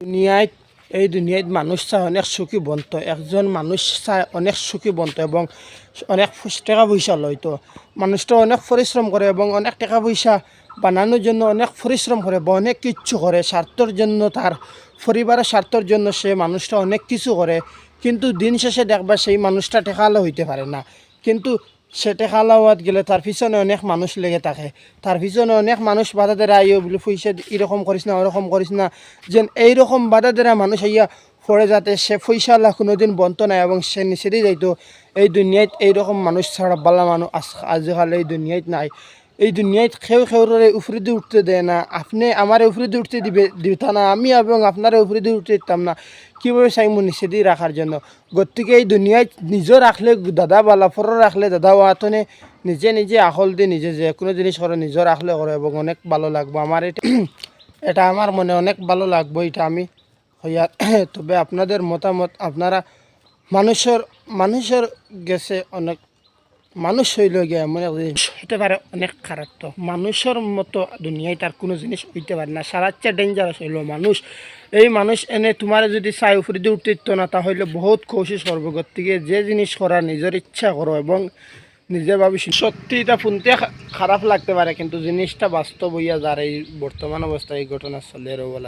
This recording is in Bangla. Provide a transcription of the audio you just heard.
দুনিয়ায় এই দুনিয়ায় মানুষ চায় অনেক সুখী বন্ত, একজন মানুষ চায় অনেক সুখী বন্ত এবং অনেক টাকা পয়সা লয় তো। মানুষটা অনেক পরিশ্রম করে এবং অনেক টাকা পয়সা বানানোর জন্য অনেক পরিশ্রম করে বা অনেক কিচ্ছু করে, স্বার্থর জন্য তার পরিবারের স্বার্থর জন্য সে মানুষটা অনেক কিছু করে। কিন্তু দিন শেষে দেখবা সেই মানুষটা টেকালো হইতে পারে না। কিন্তু সে খালাওয়াত গেলে তার পিছনে অনেক মানুষ লেগে থাকে। তার পিছনে অনেক মানুষ বাধা দেরা আইও বলে ফুইসে এরকম করিস না, ওরকম করিস না। যেন এইরকম বাধা দেরা মানুষ আইয়া পড়ে যাতে সে পয়সা আল্লাহ কোনোদিন বন্ত নাই এবং সে নিচেরই যাইতো, এই দুনিয়ায় এইরকম মানুষ ছাড়া বালা মানুষ আজ- আজকাল এই দুনিয়ায় নাই। এই দুনিয়ায় খেউ খেউরে উপরে দিয়ে উঠতে দেয় না। আপনি আমার উপরে দিয়ে উঠতে দিবে, দিতা না, আমি এবং আপনার উপরে দিয়ে উঠতে দিতাম না। কীভাবে চাইমু নিচে দিয়ে রাখার জন্য? গতিকে এই দুনিয়ায় নিজেও রাখলে দাদা বালা ফর রাখলে দাদা ওয়াতনে, নিজে নিজে আখল দিয়ে নিজে যে কোনো জিনিস করে নিজে রাখলে করে এবং অনেক ভালো লাগবো। আমার এটা এটা আমার মনে অনেক ভালো লাগবো, এটা আমি হইয়া, তবে আপনাদের মতামত, আপনারা মানুষের মানুষের গেছে অনেক মানুষ হইল গিয়ে পারে অনেক খারাপ তো। মানুষের মতো দুনিয়ায় তার কোনো জিনিস হইতে পারে না। সারাচ্ছে ডেঞ্জারাস হইল মানুষ। এই মানুষ এনে তোমার যদি চাই উপরে দিয়ে উঠতে না, তাহলে বহুত কোশিস করব গতিকে যে জিনিস করা নিজের ইচ্ছা করো এবং নিজে ভাবি সত্যি এটা শুনতে খারাপ লাগতে পারে, কিন্তু জিনিসটা বাস্তব হইয়া যার এই বর্তমান অবস্থায় এই ঘটনা চলে বলা